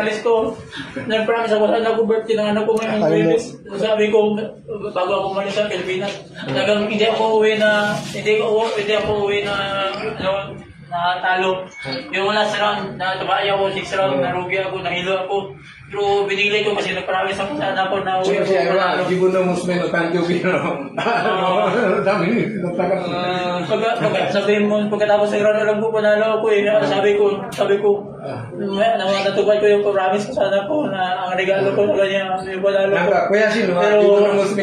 pagkalis ko, nag-promise ako sa anak ko, birthday ng anak ko ngayon. Ay. Sabi ko, bago ako umalis sa Pilipinas, talagang hindi ako uwi na, hindi ako, hindi ako uwi na, ano, na talo. Yung last round, na tabay ako, six round, narugi ako, nahilo ako. Pero binigay ko kasi ako sa anak ko na uwi Siya ako. panalo. era, gibo na musme no tanto bino. Dami ni nagtagal. Pag, pag, sabi mo, pagkatapos ng round, alam ko, panalo ako eh. Sabi ko, sabi ko, may- na natupad ko yung promise ko sana ko na ang regalo ko sa kanya, yung panalo ko. Kuya sino Pero- gibo na musme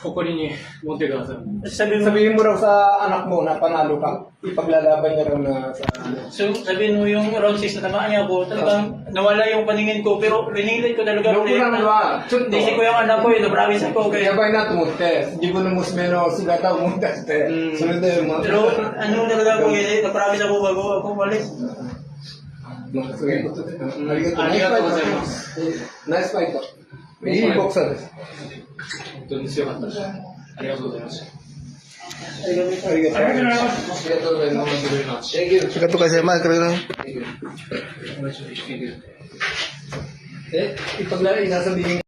Kukunin niyo. Monte Gaza. Sabihin, sabihin mo raw sa anak mo na panalo ka. Ipaglalaban niya raw na sa... Ano. So, sabihin mo yung round 6 na tamaan niya ako. Talagang ah. nawala yung paningin ko. Pero rinilit ko talaga. Loko lang ba? Naisip ko yung anak ko. Yung nabramis ako. Kaya ba na tumuntes? Hindi ko na musmeno. Sugata umuntes. Hmm. Sunod na yung mga... Pero ano talaga ako eh, yun? Nabramis ako bago ako umalis. Nice fight. Nice fight. Oh. Y Boxales. Entonces, Arigato gozaimasu. Eh,